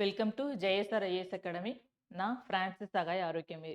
Welcome to Jeyasar IAS academy நான் Francis அகாய் ஆரோக்கியமே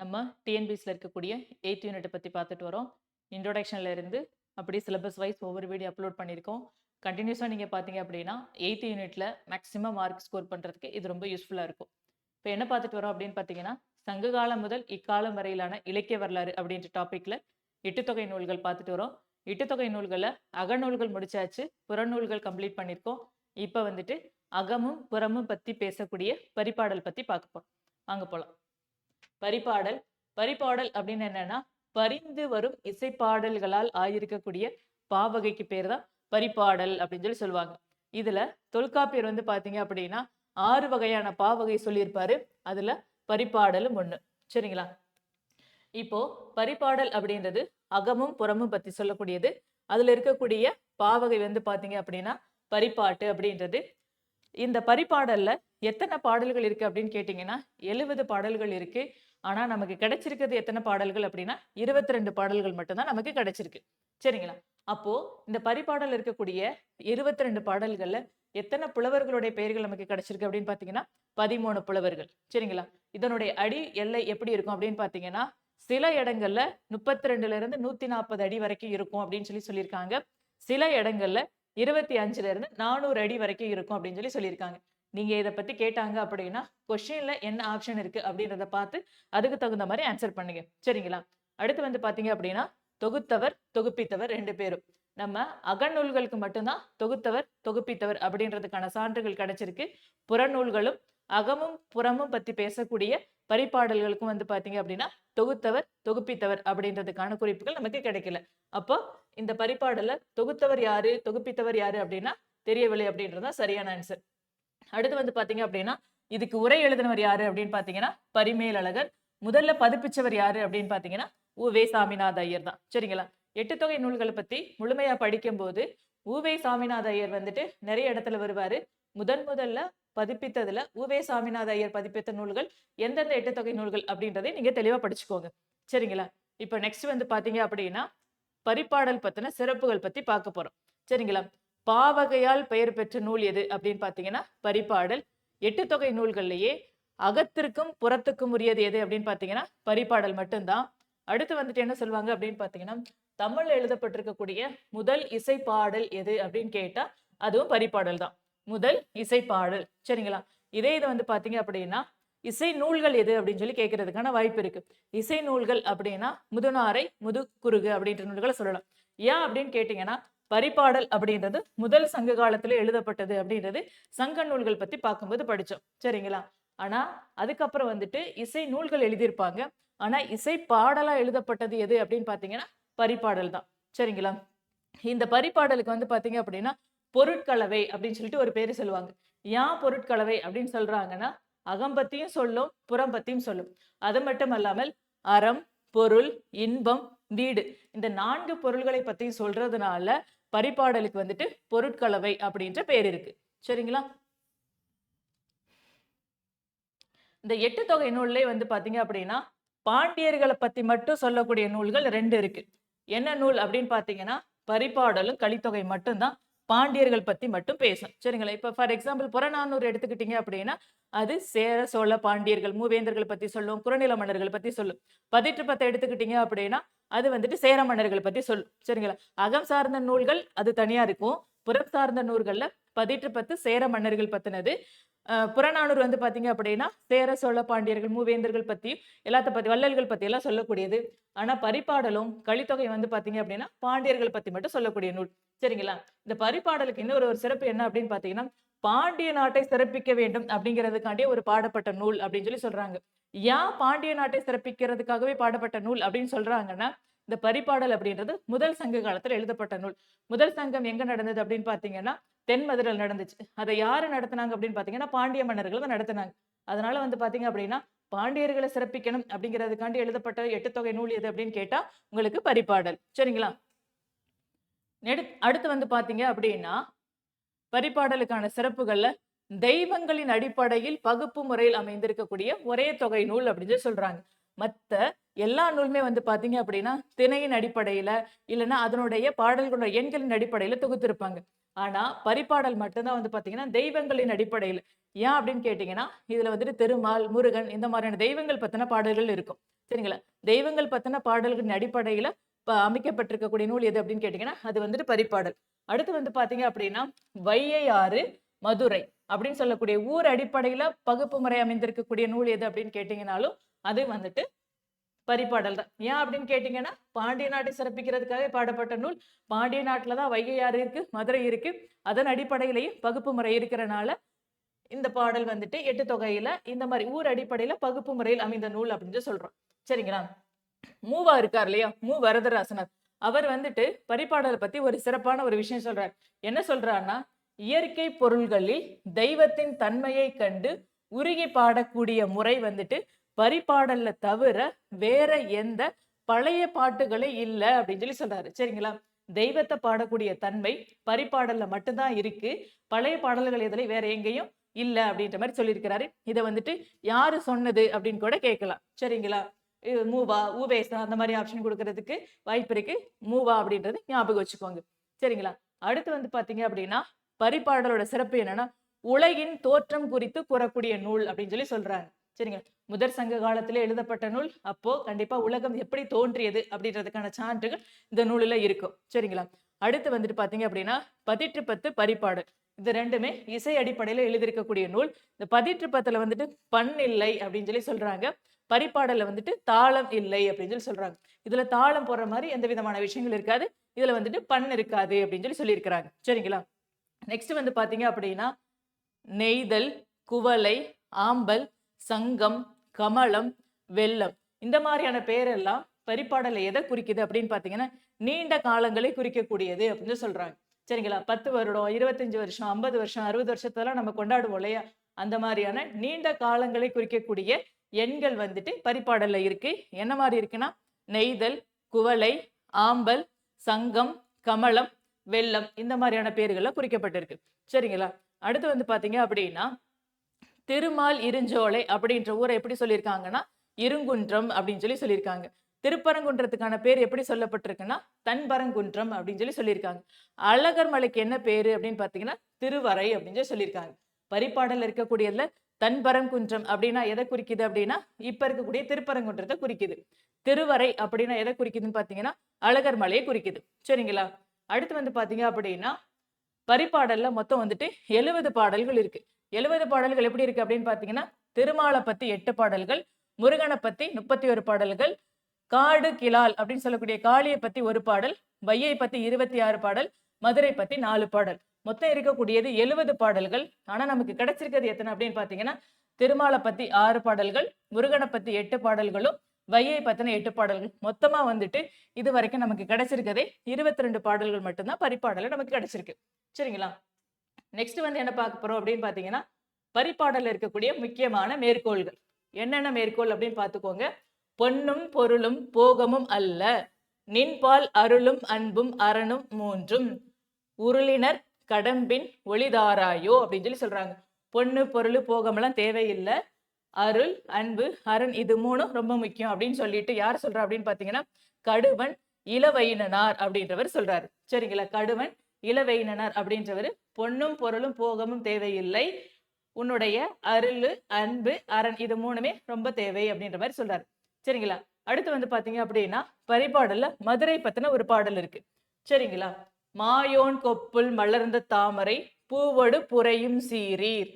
நம்ம டிஎன்பிஎஸ்ல இருக்கக்கூடிய எயித் யூனிட்டை பற்றி பார்த்துட்டு வரோம். இன்ட்ரோடக்ஷன்ல இருந்து அப்படியே சிலபஸ் வைஸ் ஒவ்வொரு வீடியோ அப்லோட் பண்ணியிருக்கோம். கண்டினியூஸாக நீங்கள் பார்த்தீங்க அப்படின்னா எயித் யூனிட்ல மேக்ஸிமம் மார்க் ஸ்கோர் பண்ணுறதுக்கு இது ரொம்ப யூஸ்ஃபுல்லாக இருக்கும். இப்போ என்ன பார்த்துட்டு வரோம் அப்படின்னு பார்த்தீங்கன்னா சங்க காலம் முதல் இக்காலம் வரையிலான இலக்கிய வரலாறு அப்படின்ற டாப்பிக்கில் எட்டுத்தொகை நூல்கள் பார்த்துட்டு வரோம். எட்டுத்தொகை நூல்களில் அகநூல்கள் முடிச்சாச்சு புறநூல்கள் கம்ப்ளீட் பண்ணியிருக்கோம். இப்போ வந்துட்டு அகமும் புறமும் பத்தி பேசக்கூடிய பரிபாடல் பத்தி பார்க்க போறோம். வாங்க போலாம். பரிபாடல். பரிபாடல் அப்படின்னு என்னன்னா பரிந்து வரும் இசைப்பாடல்களால் ஆயிருக்கக்கூடிய பாவகைக்கு பேர் தான் பரிபாடல் அப்படின்னு சொல்லி சொல்லுவாங்க. இதுல தொல்காப்பியர் வந்து பாத்தீங்க அப்படின்னா ஆறு வகையான பாவகை சொல்லியிருப்பாரு. அதுல பரிபாடலும் ஒண்ணு. சரிங்களா? இப்போ பரிபாடல் அப்படின்றது அகமும் புறமும் பத்தி சொல்லக்கூடியது. அதுல இருக்கக்கூடிய பாவகை வந்து பாத்தீங்க அப்படின்னா பரிபாட்டு அப்படின்றது இந்த பரிபாடல்ல எத்தனை பாடல்கள் இருக்கு அப்படின்னு கேட்டிங்கன்னா எழுபது பாடல்கள் இருக்கு. ஆனா நமக்கு கிடைச்சிருக்கிறது எத்தனை பாடல்கள் அப்படின்னா இருபத்தி ரெண்டு பாடல்கள் மட்டும்தான் நமக்கு கிடைச்சிருக்கு. சரிங்களா? அப்போ இந்த பரிபாடல் இருக்கக்கூடிய இருபத்தி ரெண்டு பாடல்கள்ல எத்தனை புலவர்களுடைய பெயர்கள் நமக்கு கிடைச்சிருக்கு அப்படின்னு பார்த்தீங்கன்னா பதிமூணு புலவர்கள். சரிங்களா? இதனுடைய அடி எல்லை எப்படி இருக்கும் அப்படின்னு பார்த்தீங்கன்னா சில இடங்கள்ல முப்பத்தி ரெண்டுல இருந்து நூத்தி நாற்பது அடி வரைக்கும் இருக்கும் அப்படின்னு சொல்லி சொல்லியிருக்காங்க. சில இடங்கள்ல இருபத்தி அஞ்சுல இருந்து நானூறு அடி வரைக்கும் இருக்கும் அப்படின்னு சொல்லி சொல்லியிருக்காங்க. நீங்க இதை பத்தி கேட்டாங்க அப்படின்னா கொஸ்டின்ல என்ன ஆப்ஷன் இருக்கு? அப்படின்றத பார்த்து அதுக்கு தகுந்த மாதிரி ஆன்சர் பண்ணுங்க. சரிங்களா? அடுத்து வந்து பாத்தீங்க அப்படின்னா தொகுத்தவர் தொகுப்பித்தவர் ரெண்டு பேரும். நம்ம அகநூல்களுக்கு மட்டும்தான் தொகுத்தவர் தொகுப்பித்தவர் அப்படின்றதுக்கான சான்றுகள் கிடைச்சிருக்கு. புறநூல்களும் அகமும் புறமும் பத்தி பேசக்கூடிய பரிபாடல்களுக்கும் வந்து பாத்தீங்க அப்படின்னா தொகுத்தவர் தொகுப்பித்தவர் அப்படின்றதுக்கான குறிப்புகள் நமக்கு கிடைக்கல. அப்போ இந்த பரிபாடலை தொகுத்தவர் யாரு தொகுப்பித்தவர் யாரு அப்படின்னா தெரியவில்லை அப்படின்றதுதான் சரியான ஆன்சர் அடுத்து வந்து பாத்தீங்க அப்படின்னா இதுக்கு உரை எழுதினவர் யாரு அப்படின்னு பாத்தீங்கன்னா பரிமேல் அழகர் முதல்ல பதிப்பிச்சவர் யாரு அப்படின்னு பாத்தீங்கன்னா உவே சாமிநாத ஐயர் தான். சரிங்களா? எட்டு தொகை நூல்களை பத்தி முழுமையா படிக்கும் போது உவே சாமிநாத ஐயர் வந்துட்டு நிறைய இடத்துல வருவாரு. முதன் முதல்ல பதிப்பித்ததுல உவே சாமிநாத ஐயர் பதிப்பித்த நூல்கள் எந்தெந்த எட்டு தொகை நூல்கள் அப்படின்றதை நீங்க தெளிவா படிச்சுக்கோங்க. சரிங்களா? இப்போ நெக்ஸ்ட் வந்து பாத்தீங்க அப்படின்னா பரிப்பாடல் பத்தின சிறப்புகள் பத்தி பார்க்க போறோம். சரிங்களா? பாவகையால் பெயர் பெற்ற நூல் எது அப்படின்னு பாத்தீங்கன்னா பரிப்பாடல். எட்டு தொகை நூல்கள்லயே அகத்திற்கும் புறத்துக்கும் உரியது எது அப்படின்னு பாத்தீங்கன்னா பரிப்பாடல் மட்டும்தான். அடுத்து வந்துட்டு என்ன சொல்லுவாங்க அப்படின்னு பாத்தீங்கன்னா தமிழ் எழுதப்பட்டிருக்கக்கூடிய முதல் இசைப்பாடல் எது அப்படின்னு கேட்டா அதுவும் பரிப்பாடல் தான். முதல் இசைப்பாடல். சரிங்களா? இதே இது வந்து பாத்தீங்க அப்படின்னா இசை நூல்கள் எது அப்படின்னு சொல்லி கேட்கறதுக்கான வாய்ப்பு இருக்கு. இசை நூல்கள் அப்படின்னா முதுநாரை முதுகுருகு அப்படின்ற நூல்களை சொல்லலாம். ஏன் அப்படின்னு கேட்டீங்கன்னா பரிபாடல் அப்படின்றது முதல் சங்க காலத்துல எழுதப்பட்டது அப்படின்றது சங்க நூல்கள் பத்தி பார்க்கும்போது படிச்சோம். சரிங்களா? ஆனா அதுக்கப்புறம் வந்துட்டு இசை நூல்கள் எழுதியிருப்பாங்க. ஆனா இசை பாடலா எழுதப்பட்டது எது அப்படின்னு பாத்தீங்கன்னா பரிபாடல் தான். சரிங்களா? இந்த பரிபாடலுக்கு வந்து பாத்தீங்க அப்படின்னா பொருட்கலவை அப்படின்னு சொல்லிட்டு ஒரு பேரு சொல்லுவாங்க. ஏன் பொருட்கலவை அப்படின்னு சொல்றாங்கன்னா அகம்பத்தியும் சொல்லும் புறம் பத்தியும் சொல்லும். அது மட்டும் அல்லாமல் அறம் பொருள் இன்பம் வீடு. இந்த நான்கு பொருள்களை பத்தியும் சொல்றதுனால பரிபாடலுக்கு வந்துட்டு பொருட்கலவை அப்படின்ற பேர் இருக்கு. சரிங்களா? இந்த எட்டு தொகை நூல்லே வந்து பாத்தீங்க அப்படின்னா பாண்டியர்களை பத்தி மட்டும் சொல்லக்கூடிய நூல்கள் ரெண்டு இருக்கு. என்ன நூல் அப்படின்னு பாத்தீங்கன்னா பரிபாடலும் கலித்தொகை மட்டும்தான். பாண்டியர்கள் பத்தி மட்டும் பேசும். சரிங்களா? இப்ப ஃபார் எக்ஸாம்பிள் புறநானூறு எடுத்துக்கிட்டீங்க அப்படின்னா அது சேர சோழ பாண்டியர்கள் மூவேந்தர்கள் பத்தி சொல்லும் குறநில மன்னர்கள் பத்தி சொல்லும். பதிற்று பத்தை எடுத்துக்கிட்டீங்க அப்படின்னா அது வந்துட்டு சேர மன்னர்கள் பத்தி சொல்லும். சரிங்களா? அகம் சார்ந்த நூல்கள் அது தனியா இருக்கும். புறம் சார்ந்த நூல்களில் பதிற்று பத்து சேர மன்னர்கள் பத்தினது. புறநானூறு வந்து பாத்தீங்க அப்படின்னா சேர சோழ பாண்டியர்கள் மூவேந்தர்கள் பற்றியும் எல்லாத்த பத்தி வள்ளல்கள் பத்தி எல்லாம் சொல்லக்கூடியது. ஆனா பரிபாடலும் கலித்தொகை வந்து பாத்தீங்க அப்படின்னா பாண்டியர்கள் பத்தி மட்டும் சொல்லக்கூடிய நூல். சரிங்களா? இந்த பரிபாடலுக்கு இன்னொரு ஒரு சிறப்பு என்ன அப்படின்னு பாத்தீங்கன்னா பாண்டிய நாட்டை சிறப்பிக்க வேண்டும் அப்படிங்கிறதுக்காண்டியே ஒரு பாடப்பட்ட நூல் அப்படின்னு சொல்லி சொல்றாங்க. ஏன் பாண்டிய நாட்டை சிறப்பிக்கிறதுக்காகவே பாடப்பட்ட நூல் அப்படின்னு சொல்றாங்கன்னா இந்த பரிபாடல் அப்படின்றது முதல் சங்க காலத்துல எழுதப்பட்ட நூல். முதல் சங்கம் எங்க நடந்தது அப்படின்னு பாத்தீங்கன்னா தென் மதுரையில் நடந்துச்சு. அதை யாரு நடத்தினாங்க அப்படின்னு பாத்தீங்கன்னா பாண்டிய மன்னர்கள் தான் நடத்தினாங்க. அதனால வந்து பாத்தீங்க அப்படின்னா பாண்டியர்களை சிறப்பிக்கணும் அப்படிங்கிறதுக்காண்டி எழுதப்பட்ட எட்டு தொகை நூல் எது அப்படின்னு கேட்டா உங்களுக்கு பரிபாடல். சரிங்களா? நெடு அடுத்து வந்து பாத்தீங்க அப்படின்னா பரிபாடலுக்கான சிறப்புகள்ல தெய்வங்களின் அடிப்படையில் பகுப்பு முறையில் அமைந்திருக்கக்கூடிய ஒரே தொகை நூல் அப்படின்னு சொல்றாங்க. மத்த எல்லா நூலுமே வந்து பார்த்தீங்க அப்படின்னா திணையின் அடிப்படையில இல்லைன்னா அதனுடைய பாடல்களோட எண்களின் அடிப்படையில தொகுத்திருப்பாங்க. ஆனா பரிபாடல் மட்டும்தான் வந்து பாத்தீங்கன்னா தெய்வங்களின் அடிப்படையில். ஏன் அப்படின்னு கேட்டீங்கன்னா இதுல வந்துட்டு திருமால் முருகன் இந்த மாதிரியான தெய்வங்கள் பத்தின பாடல்கள் இருக்கும். சரிங்களா? தெய்வங்கள் பத்தின பாடல்களின் அடிப்படையில இப்போ அமைக்கப்பட்டிருக்கக்கூடிய நூல் எது அப்படின்னு கேட்டீங்கன்னா அது வந்துட்டு பரிபாடல் அடுத்து வந்து பாத்தீங்க அப்படின்னா வையையாறு மதுரை அப்படின்னு சொல்லக்கூடிய ஊர் அடிப்படையில பகுப்பு முறை அமைந்திருக்கக்கூடிய நூல் எது அப்படின்னு கேட்டீங்கன்னாலும் அது வந்துட்டு பரிபாடல் தான். ஏன் அப்படின்னு கேட்டீங்கன்னா பாண்டிய நாட்டை சிறப்பிக்கிறதுக்காக பாடப்பட்ட நூல். பாண்டிய நாட்டில் தான் வைகையாறு இருக்கு மதுரை இருக்கு. அதன் அடிப்படையிலையும் பகுப்பு முறை இருக்கிறனால இந்த பாடல் வந்துட்டு எட்டு தொகையில இந்த மாதிரி ஊர் அடிப்படையில பகுப்பு முறையில் அமைந்த நூல் அப்படின்னு சொல்றோம். சரிங்களா? மூவா இருக்கார் இல்லையா? மூ வரதராசனர். அவர் வந்துட்டு பரிபாடலை பத்தி ஒரு சிறப்பான ஒரு விஷயம் சொல்றார். என்ன சொல்றாருன்னா இயற்கை பொருள்களில் தெய்வத்தின் தன்மையை கண்டு உருகி பாடக்கூடிய முறை வந்துட்டு பரிபாடல்ல தவிர வேற எந்த பழைய பாட்டுகளே இல்லை அப்படின்னு சொல்லி சொல்றாரு. சரிங்களா? தெய்வத்தை பாடக்கூடிய தன்மை பரிபாடல்ல மட்டும்தான் இருக்கு. பழைய பாடல்கள் எதுல வேற எங்கேயும் இல்ல அப்படின்ற மாதிரி சொல்லியிருக்கிறாரு. இதை வந்துட்டு யாரு சொன்னது அப்படின்னு கூட கேட்கலாம். சரிங்களா? மூவா ஊவேசா அந்த மாதிரி ஆப்ஷன் கொடுக்கறதுக்கு வாய்ப்பு இருக்கு. மூவா அப்படின்றது ஞாபகம் வச்சுக்கோங்க. சரிங்களா? அடுத்து வந்து பாத்தீங்க அப்படின்னா பரிபாடலோட சிறப்பு என்னன்னா உலகின் தோற்றம் குறித்து கூறக்கூடிய நூல் அப்படின்னு சொல்லி சொல்றாங்க. சரிங்க. முதற் சங்க காலத்துல எழுதப்பட்ட நூல் அப்போ கண்டிப்பா உலகம் எப்படி தோன்றியது அப்படின்றதுக்கான சான்றுகள் இந்த நூலில் இருக்கும். சரிங்களா? அடுத்து வந்துட்டு பாத்தீங்க அப்படின்னா பதிற்று பத்து பரிபாடல் இது ரெண்டுமே இசை அடிப்படையில எழுதியிருக்கக்கூடிய நூல். இந்த பதிற்று பத்துல வந்துட்டு பண் இல்லை அப்படின்னு சொல்லி சொல்றாங்க. பரிபாடல்ல வந்துட்டு தாளம் இல்லை அப்படின்னு சொல்லி சொல்றாங்க. இதுல தாளம் போடுற மாதிரி எந்த விதமான விஷயங்கள் இருக்காது. இதுல வந்துட்டு பண் இருக்காது அப்படின்னு சொல்லி சொல்லியிருக்கிறாங்க. சரிங்களா? நெக்ஸ்ட் வந்து பாத்தீங்க அப்படின்னா நெய்தல் குவளை ஆம்பல் சங்கம் கமலம் வெள்ளம். இந்த மாதிரியான பேரெல்லாம் பரிபாடலை எதை குறிக்குது அப்படின்னு பாத்தீங்கன்னா நீண்ட காலங்களை குறிக்கக்கூடியது அப்படின்னு சொல்றாங்க. சரிங்களா? பத்து வருடம் இருபத்தஞ்சு வருஷம் ஐம்பது வருஷம் அறுபது வருஷத்தெல்லாம் நம்ம கொண்டாடுவோம் இல்லையா? அந்த மாதிரியான நீண்ட காலங்களை குறிக்கக்கூடிய எண்கள் வந்துட்டு பரிபாடல்ல இருக்கு. என்ன மாதிரி இருக்குன்னா நெய்தல் குவளை ஆம்பல் சங்கம் கமலம் வெள்ளம் இந்த மாதிரியான பேர்களில் குறிக்கப்பட்டிருக்கு. சரிங்களா? அடுத்து வந்து பாத்தீங்க அப்படின்னா திருமால் இருஞ்சோலை அப்படின்ற ஊரை எப்படி சொல்லியிருக்காங்கன்னா இருங்குன்றம் அப்படின்னு சொல்லி சொல்லியிருக்காங்க. திருப்பரங்குன்றத்துக்கான பேர் எப்படி சொல்லப்பட்டிருக்குன்னா தன்பரங்குன்றம் அப்படின்னு சொல்லி சொல்லியிருக்காங்க. அழகர் மலைக்கு என்ன பேரு அப்படின்னு பாத்தீங்கன்னா திருவரை அப்படின்னு சொல்லி சொல்லியிருக்காங்க. பரிபாடல் இருக்கக்கூடியதுல தன்பரங்குன்றம் அப்படின்னா எதை குறிக்குது அப்படின்னா இப்ப இருக்கக்கூடிய திருப்பரங்குன்றத்தை குறிக்குது. திருவரை அப்படின்னா எதை குறிக்குதுன்னு பாத்தீங்கன்னா அழகர் மலையை குறிக்குது. சரிங்களா? அடுத்து வந்து பாத்தீங்க அப்படின்னா பரிபாடல்ல மொத்தம் வந்துட்டு எழுபது பாடல்கள் இருக்கு. எழுபது பாடல்கள் எப்படி இருக்கு அப்படின்னு பார்த்தீங்கன்னா திருமாலை பத்தி எட்டு பாடல்கள் முருகனை பத்தி முப்பத்தி ஒரு பாடல்கள் காடு கிலால் அப்படின்னு சொல்லக்கூடிய காளியை பத்தி ஒரு பாடல் வையை பத்தி இருபத்தி ஆறு பாடல் மதுரை பத்தி நாலு பாடல். மொத்தம் இருக்கக்கூடியது எழுபது பாடல்கள். ஆனா நமக்கு கிடைச்சிருக்கிறது எத்தனை அப்படின்னு பாத்தீங்கன்னா திருமாலை பத்தி ஆறு பாடல்கள் முருகனை பத்தி எட்டு பாடல்களும் வையை பத்தின எட்டு பாடல்கள். மொத்தமா வந்துட்டு இது வரைக்கும் நமக்கு கிடைச்சிருக்கதே இருபத்தி ரெண்டு பாடல்கள் மட்டும்தான் பரிப்பாடல நமக்கு கிடைச்சிருக்கு. சரிங்களா? நெக்ஸ்ட் வந்து என்ன பார்க்க போறோம் அப்படின்னு பாத்தீங்கன்னா பரிபாடல்ல இருக்கக்கூடிய முக்கியமான மேற்கோள்கள். என்னென்ன மேற்கோள் அப்படின்னு பார்த்துக்கோங்க. பொன்னும் பொருளும் போகமும் அல்ல. நின்பால் அருளும் அன்பும் அரணும் மூன்றும். உருளினர் கடம்பின் ஒளிதாராயோ அப்படின்னு சொல்லி சொல்றாங்க. பொண்ணு பொருள் போகமெல்லாம் தேவையில்லை. அருள் அன்பு அரண் இது மூணும் ரொம்ப முக்கியம் அப்படின்னு சொல்லிட்டு யார் சொல்றா அப்படின்னு பாத்தீங்கன்னா கடுவன் இளவையினனார் அப்படின்றவர் சொல்றாரு. சரிங்களா? கடுவன் இளவையினனார் அப்படின்றவர் பொன்னும் பொருளும் போகமும் தேவையில்லை. உன்னுடைய அருள் அன்பு அரண் இது மூணுமே ரொம்ப தேவை அப்படின்ற மாதிரி சொல்றாரு. சரிங்களா? அடுத்து வந்து பாத்தீங்க அப்படின்னா பரிபாடல்ல மதுரை பத்தின ஒரு பாடல் இருக்கு. சரிங்களா? மாயோன் கொப்புள் மலர்ந்த தாமரை பூவொடு புரையும் சீரீர்.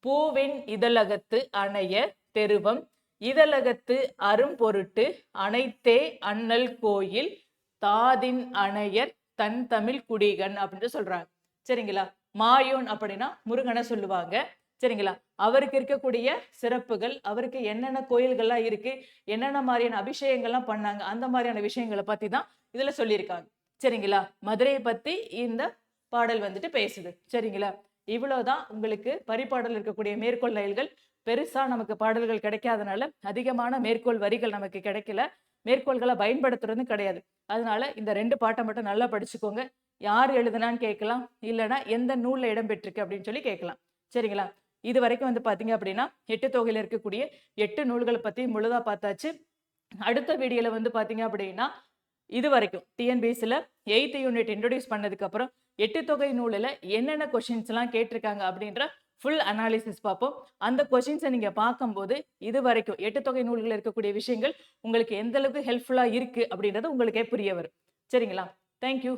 பூவின் இதழகத்து அணைய தெருவம் இதழகத்து அரும்பொருட்டு அனைத்தே அண்ணல் கோயில் தாதின் அணையர் தன் தமிழ் குடிகன் அப்படின்னு சொல்றாங்க. சரிங்களா? மாயோன் அப்படின்னா முருகனை சொல்லுவாங்க. சரிங்களா? அவருக்கு இருக்கக்கூடிய சிறப்புகள் அவருக்கு என்னென்ன கோயில்கள்லாம் இருக்கு என்னென்ன மாதிரியான அபிஷேகங்கள்லாம் பண்ணாங்க அந்த மாதிரியான விஷயங்களை பத்தி தான் இதுல சொல்லியிருக்காங்க. சரிங்களா? மதுரையை பத்தி இந்த பாடல் வந்துட்டு பேசுது. சரிங்களா? இவ்வளவுதான் உங்களுக்கு பரிபாடல் இருக்கக்கூடிய மேற்கோள் லயல்கள் பெருசா நமக்கு பாடல்கள் கிடைக்காதனால அதிகமான மேற்கோள் வரிகள் நமக்கு கிடைக்கல. மேற்கோள்களை பயன்படுத்துறதும் கிடையாது. அதனால இந்த ரெண்டு பாட்டை மட்டும் நல்லா படிச்சுக்கோங்க. யார் எழுதுனான்னு கேட்கலாம். இல்லைன்னா எந்த நூலில் இடம் பெற்றிருக்கு அப்படின்னு சொல்லி கேட்கலாம். சரிங்களா? இது வரைக்கும் வந்து பார்த்தீங்க அப்படின்னா எட்டு தொகையில் இருக்கக்கூடிய எட்டு நூல்களை பற்றி முழுதா பார்த்தாச்சு. அடுத்த வீடியோல வந்து பார்த்தீங்க அப்படின்னா இது வரைக்கும் டிஎன்பிஎஸ்சியில் எயித்து யூனிட் இன்ட்ரடியூஸ் பண்ணதுக்கப்புறம் எட்டு தொகை நூலில் என்னென்ன கொஷின்ஸ்லாம் கேட்டிருக்காங்க அப்படின்ற ஃபுல் அனாலிசிஸ் பார்ப்போம். அந்த கொஷின்ஸை நீங்கள் பார்க்கும்போது இது வரைக்கும் எட்டு தொகை நூல்களில் இருக்கக்கூடிய விஷயங்கள் உங்களுக்கு எந்த அளவுக்கு ஹெல்ப்ஃபுல்லாக இருக்குது அப்படின்றது உங்களுக்கே புரிய வரும். சரிங்களா? தேங்க்யூ